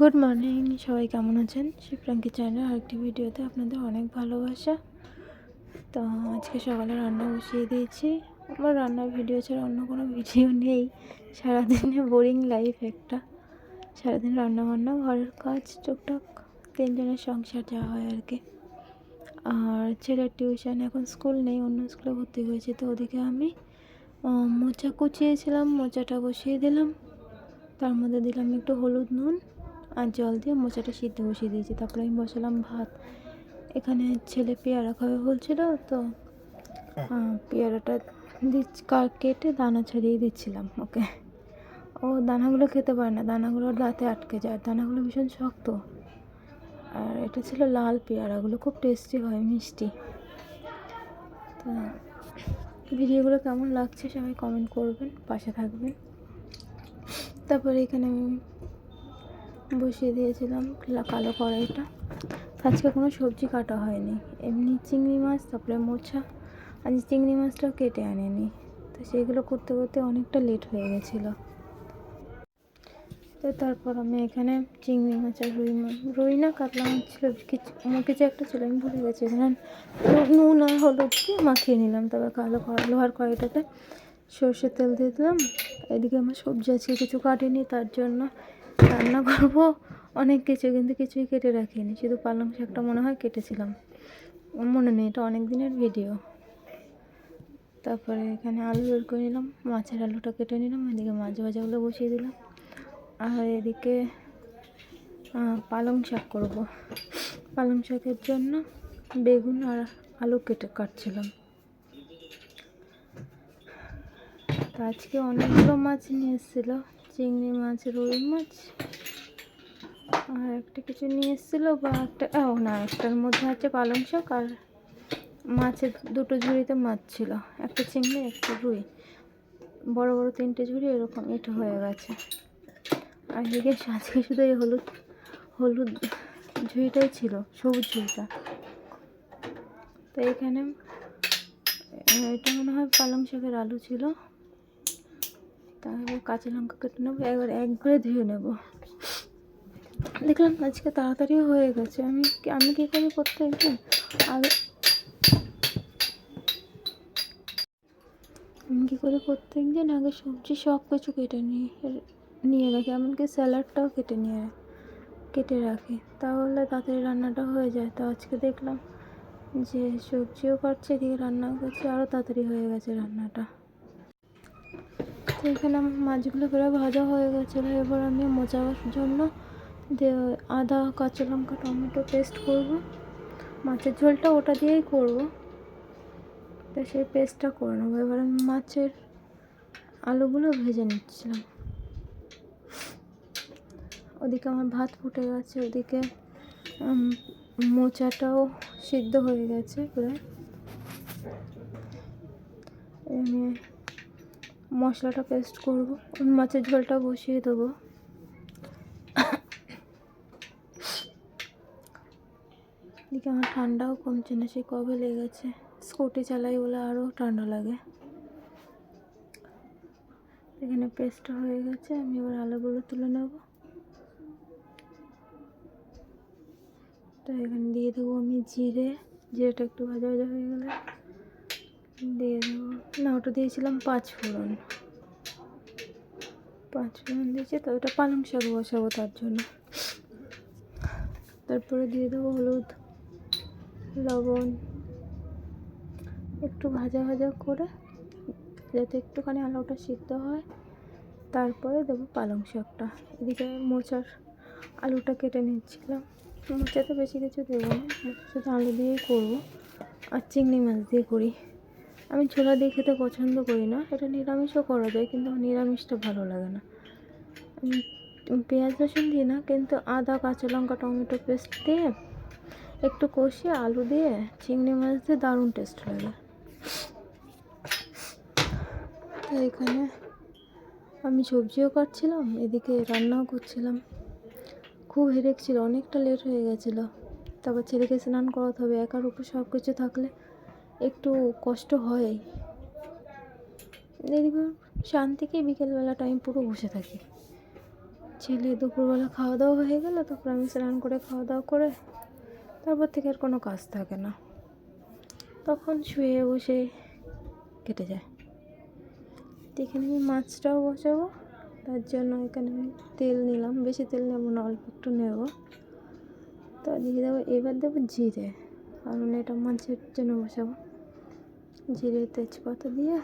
Good morning সবাই কেমন আছেন? শিবরাঙ্কি চ্যানেল আরেকটি ভিডিওতে আপনাদের অনেক ভালোবাসা। তো আজকে সকালে রান্না বসিয়ে দিয়েছি। আমার রান্নার ভিডিও ছাড়া অন্য কোনো ভিডিও নেই। সারাদিনে বোরিং লাইফ একটা। সারাদিন রান্না বান্না ঘরের কাজ, টুকটাক। তিনজনের সংসার যা হয় আর কি। আর ছেলের টিউশন এখন স্কুল নেই, অন্য স্কুলে ভর্তি হয়েছে। তো ওদিকে আমি মোচা কুচিয়েছিলাম, মোচাটা বসিয়ে দিলাম। তার মধ্যে দিলাম একটু হলুদ নুন। আর জল দিয়ে মোচাটা সিদ্ধ বসিয়ে দিয়েছি। তারপরে আমি বসালাম ভাত। এখানে ছেলে পেয়ারা খাবে বলছিল তো পেয়ারাটা দিচ্ছি কা- কেটে দানা ছাড়িয়ে দিচ্ছিলাম ওকে। ও দানাগুলো খেতে পারে না দানাগুলো দাঁতে আটকে যায়। দানাগুলো ভীষণ শক্ত। আর এটা ছিল লাল পেয়ারাগুলো খুব টেস্টি হয় মিষ্টি। তো ভিডিওগুলো কেমন লাগছে সবাই কমেন্ট করবেন পাশে থাকবেন। তারপরে এখানে আমি বসিয়ে দিয়েছিলাম কালো কড়াইটা। আজকে কোনো সবজি কাটা হয়নি। এমনি চিংড়ি মাছ, তারপরে মোছা। আজ চিংড়ি মাছটাও কেটে আনেনি। তো সেইগুলো করতে করতে অনেকটা লেট হয়ে গেছিল। তো তারপর আমি এখানে চিংড়ি মাছ আর রুই মাছ, রুই না, কাতলা মাছ ছিল। কিছু কিছু একটা ছিল, আমি ভুলে গেছি। এখানে নুন আর হলুদ দিয়ে মাখিয়ে নিলাম। তবে কালো লোহার কড়াইটাতে সর্ষের তেল দিয়ে দিলাম। এদিকে আমার সবজি আজকে কিছু কাটেনি, তার জন্য রান্না করব, অনেক কিছু, কিন্তু কিছুই কেটে রাখিনি। শুধু পালং শাকটা মনে হয় কেটেছিলাম। মনে নেই, এটা অনেক দিনের ভিডিও তারপরে এখানে আলু বের করে নিলাম, মাছের আলুটা কেটে নিলাম, এদিকে মাছ ভাজাগুলো বসিয়ে দিলাম। আর এদিকে পালং শাক করব। পালং শাকের জন্য বেগুন আর আলু কেটে কাটছিলাম। তো আজকে অনেকগুলো মাছ নিয়ে এসেছিল। চিংড়ি মাছ, রুই মাছ। আর একটা কিছু নিয়ে এসেছিল বা একটা, ও না, একটার মধ্যে আছে পালং শাক আর মাছের দুটো ঝুড়িতে মাছ ছিল। একটা চিংড়ি, একটা রুই। বড় বড় তিনটে ঝুড়ি, এরকম এটা হয়ে গেছে। আর এদিকে আজকে শুধু এই হলুদ হলুদ ঝুড়িটাই ছিল, সবুজ ঝুড়িটা। তো এখানে, এটা মনে হয় পালং শাকের আলু ছিল। তারপর কাঁচা লঙ্কা কেটে নেব একবার একবারে ধুয়ে নেব। দেখলাম আজকে তাড়াতাড়ি হয়ে গেছে। আমি আমি কী করি প্রত্যেক দিন আগে আমি কী করি প্রত্যেক দিন আগে সবজি সব কিছু কেটে নিয়ে নিয়ে রাখি, এমনকি স্যালাডটাও কেটে নিয়ে কেটে রাখি। তাহলে তাড়াতাড়ি রান্নাটা হয়ে যায়। তো আজকে দেখলাম যে সবজিও কাটছে এদিকে রান্নাও করছে আরও তাড়াতাড়ি হয়ে গেছে রান্নাটা। এখানে মাছগুলো প্রায় ভাজা হয়ে গেছিল। এবার আমি মোচার জন্য আদা, কাঁচা লঙ্কা, টমেটো পেস্ট করব। মাছের ঝোলটা ওটা দিয়েই করব। তো সেই পেস্টটা করে নেব। এবার আমি মাছের আলুগুলো ভেজে নিচ্ছিলাম। ওদিকে আমার ভাত ফুটে গেছে, ওদিকে মোচাটাও সিদ্ধ হয়ে গেছে প্রায় আমি মশলাটা পেস্ট করব মাছের ঝোলটা বসিয়ে দেবো। এদিকে আমার ঠান্ডাও কমছে না, সে কবে লেগেছে? স্কুটি চালাই বলে আরও ঠান্ডা লাগে। এখানে পেস্টটা হয়ে গেছে, আমি এবার আলুগুলো তুলে নেব। তো এখানে দিয়ে দেবো আমি জিরে, জিরেটা একটু ভাজা ভাজা হয়ে গেলে। দিয়ে না, ওটা দিয়েছিলাম পাঁচ ফোড়ন। পাঁচ ফোড়ন দিয়েছি, তো ওটা পালং শাক বসাবো তার জন্য। তারপরে দিয়ে দেবো হলুদ, লবণ। একটু ভাজা ভাজা করে, যাতে একটুখানি আলুটা সিদ্ধ হয়, তারপরে দেবো পালং শাকটা। এদিকে মোচার আলুটা কেটে নিচ্ছিলাম। মোচাতে বেশি কিছু দেবো না, শুধু আলু দিয়েই করব, আর চিংড়ি মাছ দিয়ে করি। আমি ছোলা দিয়ে খেতে পছন্দ করি না। এটা নিরামিষও করা যায়, কিন্তু আমার নিরামিষটা ভালো লাগে না। আমি পেঁয়াজ রসুন দিই না, কিন্তু আদা, কাঁচা লঙ্কা, টমেটো পেস্ট দিয়ে একটু কষিয়ে আলু দিয়ে চিংড়ি মাছ দিয়ে দারুণ টেস্ট লাগে। তো এখানে আমি সবজিও কাটছিলাম, এদিকে রান্নাও করছিলাম। খুব হেডেক ছিল, অনেকটা লেট হয়ে গেছিল। তারপর ছেলেকে স্নান করাতে হবে, একার উপর সব কিছু থাকলে একটু কষ্ট হয়। এদিকে শান্তিকে বিকেলবেলাটা আমি পুরো বসে থাকি। ছেলে দুপুরবেলা খাওয়া দাওয়া হয়ে গেল তারপর আমি স্নান করে খাওয়া দাওয়া করে তারপর থেকে আর কোনো কাজ থাকে না। তখন শুয়ে বসে কেটে যায়। এখানে আমি মাছটাও বসাবো, তার জন্য এখানে আমি তেল নিলাম। বেশি তেল নেব না, অল্প একটু নেব। তো দিয়ে দেবো, এবার দেবো জিরে। কারণ এটা মাছের জন্য বসাবো। জিরে তেজপাতা দিয়ে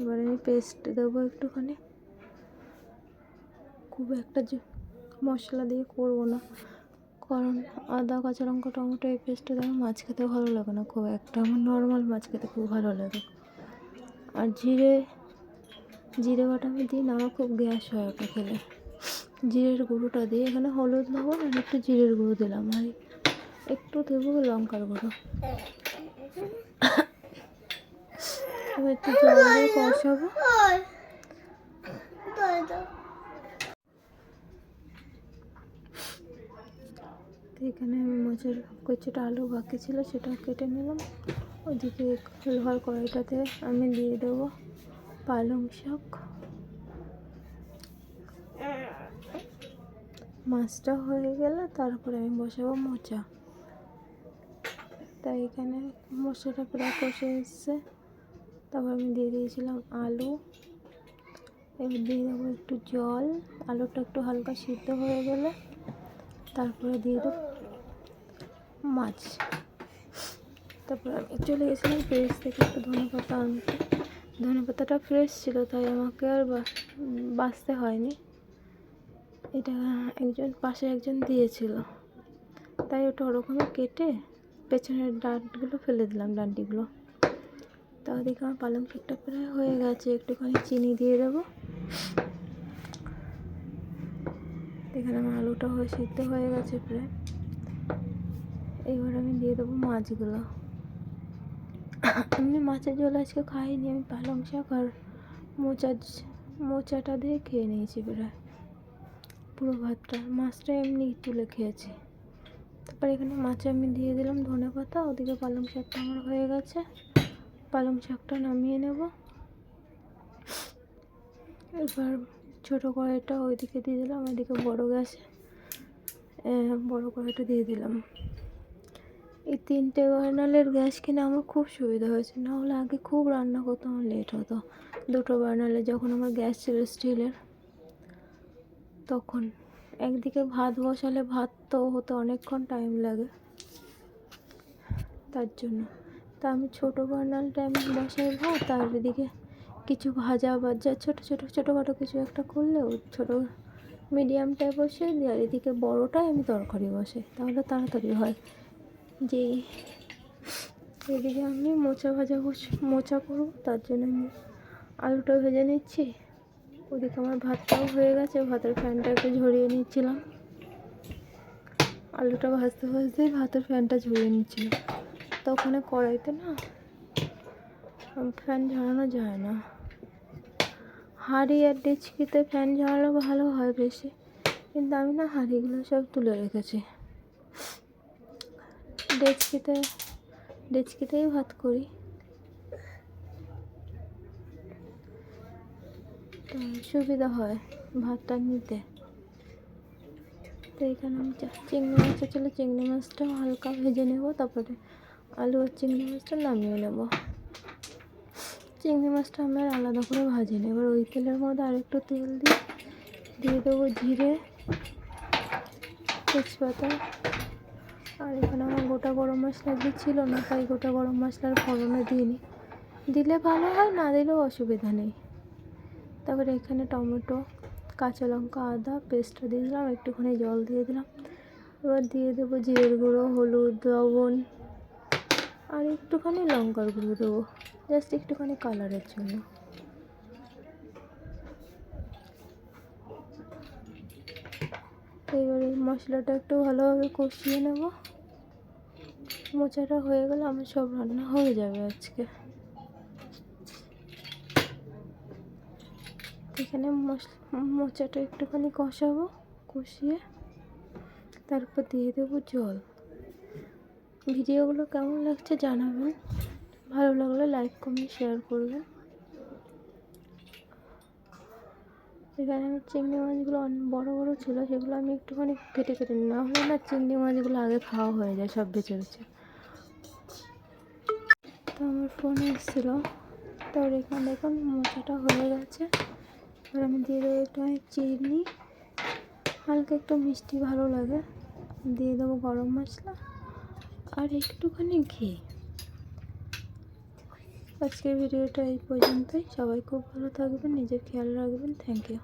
এবার আমি পেস্ট দেবো একটুখানি। খুব একটা মশলা দিয়ে করব না। কারণ আদা, কাঁচা লঙ্কা, টমেটো এই পেস্টটা দেওয়া মাছ খেতে ভালো লাগে না খুব একটা। আমার নর্মাল মাছ খেতে খুব ভালো লাগে। আর জিরে জিরে বাটা আমি দিই না, আমার খুব গ্যাস হয় ওটা খেলে। জিরের গুঁড়োটা দিয়ে এখানে হলুদ লবণ আর একটু জিরের গুঁড়ো দিলাম। আর একটু দেবো লঙ্কার গুঁড়ো। একটু জল দিয়ে কষাবো। এখানে আমি মোচার কচুটা আলু বাকি ছিল, সেটাও কেটে নিলাম। ওদিকে লোহার কড়াইটাতে আমি দিয়ে দেবো পালং শাক। মাছটা হয়ে গেলে তারপরে আমি বসাবো মোচা। তাই এখানে মশলাটা প্রায় কষে এসছে। তারপর আমি দিয়ে দিয়েছিলাম আলু, এবার দিয়ে দেবো একটু জল। আলুটা একটু হালকা সিদ্ধ হয়ে গেলে তারপরে দিয়ে দেবো মাছ। তারপর আমি চলে গেছিলাম ফ্রেশ থেকে একটু ধনে পাতা আনতে। ধনে পাতাটা ফ্রেশ ছিল, তাই আমাকে আর বা- বাছতে হয়নি। এটা একজন, পাশে একজন দিয়েছিল। তাই ওটা ওরকমই কেটে পেছনের ডাঁটগুলো ফেলে দিলাম ডান্ডিগুলো ওদিকে আমার পালং শাকটা প্রায় হয়ে গেছে। একটুখানি চিনি দিয়ে দেবো। এখানে আমার আলুটা হয়ে সিদ্ধ হয়ে গেছে প্রায়। এবার আমি দিয়ে দেবো মাছগুলো। আমি মাছের ঝোল আজকে খাইনি, আমি পালং শাক আর মোচা, মোচাটা দিয়ে খেয়ে নিয়েছি প্রায়। পুরো ভাতটা, মাছটা এমনি তুলে খেয়েছি। তারপর এখানে মাছে আমি দিয়ে দিলাম ধনে পাতা ওদিকে পালং শাকটা আমার হয়ে গেছে। পালং শাকটা নামিয়ে নেব। এবার ছোটো কড়াইটা ওইদিকে দিয়ে দিলাম ওইদিকে বড়ো গ্যাসে বড় কড়াইটা দিয়ে দিলাম। এই তিনটে বার্নালের গ্যাস কিনে আমার খুব সুবিধা হয়েছে। না হলে আগে খুব রান্না করতে আমার লেট হতো। দুটো বার্নালে যখন আমার গ্যাস ছিল স্টিলের, তখন একদিকে ভাত বসালে ভাত তো হতে অনেকক্ষণ টাইম লাগে। তার জন্য। তা আমি ছোটো বার্নালটা আমি বসাই ভাত আর এদিকে কিছু ভাজা বাজা ছোটো ছোটো ছোটোখাটো কিছু একটা করলেও ছোটো মিডিয়ামটায় বসে আর এদিকে বড়োটায় আমি তরকারি বসে তাহলে তাড়াতাড়ি হয়। যে এদিকে আমি মোচা ভাজা বস, মোচা করব, তার জন্য আমি আলুটা ভেজে নিচ্ছি। ওদিকে আমার ভাতটাও হয়ে গেছে, ভাতের ফ্যানটা একটু ঝরিয়ে নিচ্ছিলাম। আলুটা ভাজতে ভাজতেই ভাতের ফ্যানটা ঝরিয়ে নিচ্ছিলাম। তো ওখানে কড়াইতে না। ফ্যান ঝরানো যায় না। হাঁড়ি আর ডেচকিতে ফ্যান ঝরালে ভালো হয় বেশি। কিন্তু আমি না হাঁড়িগুলো সব তুলে রেখেছি। ডেচকিতে, ডেচকিতেই ভাত করি। সুবিধা হয় ভাতটা নিতে। তো এখানে আমি চিংড়ি মাছটা ছিল চিংড়ি মাছটাও হালকা ভেজে নেব, তারপরে আলু আর চিংড়ি মাছটা নামিয়ে নেব। চিংড়ি মাছটা আমি আর আলাদা করে ভাজি নেব। এবার ওই তেলের মধ্যে আরেকটু তেল দিয়ে দিয়ে দেবো জিরে, তেজপাতা। আর এখানে আমার গোটা গরম মশলা ছিল না, তাই গোটা গরম মশলার ফোড়নে দিইনি। দিলে ভালো হয়, না দিলেও অসুবিধা নেই। তারপরে এখানে টমেটো, কাঁচা লঙ্কা, আদা পেস্টটা দিয়ে দিলাম, একটুখানি জল দিয়ে দিলাম। এবার দিয়ে দেবো জিরের গুঁড়ো, হলুদ, লবণ আর একটুখানি লঙ্কার গুঁড়ো দেবো জাস্ট একটুখানি কালারের জন্য। তো এবার এই মশলাটা একটু ভালোভাবে কষিয়ে নেব। মোচাটা হয়ে গেলে আমার সব রান্না হয়ে যাবে আজকে। এখানে মোচাটা একটুখানি কষাবো, কষিয়ে তারপর দিয়ে দেবো জল। ভিডিওগুলো কেমন লাগছে জানাবেন। ভালো লাগলে লাইক কমেন্ট শেয়ার করবেন। এখানে আমার চিংড়ি মাছগুলো অনেক বড়ো বড়ো ছিল, সেগুলো আমি একটুখানি কেটে কেটে নিই। না হলে না চিংড়ি মাছগুলো আগে খাওয়া হয়ে যায় সব বেছে বেছে। তো আমার ফোনে এসেছিল। তো এখানে দেখুন মোচাটা হয়ে গেছে। এবার আমি দিয়ে দেবো একটুখানি চিনি। হালকা একটু মিষ্টি ভালো লাগে। দিয়ে দেবো গরম মশলা। আর একটুখানি ঘি। আজকের ভিডিওটা এই পর্যন্তই। সবাই খুব ভালো থাকবেন, নিজের খেয়াল রাখবেন। Thank you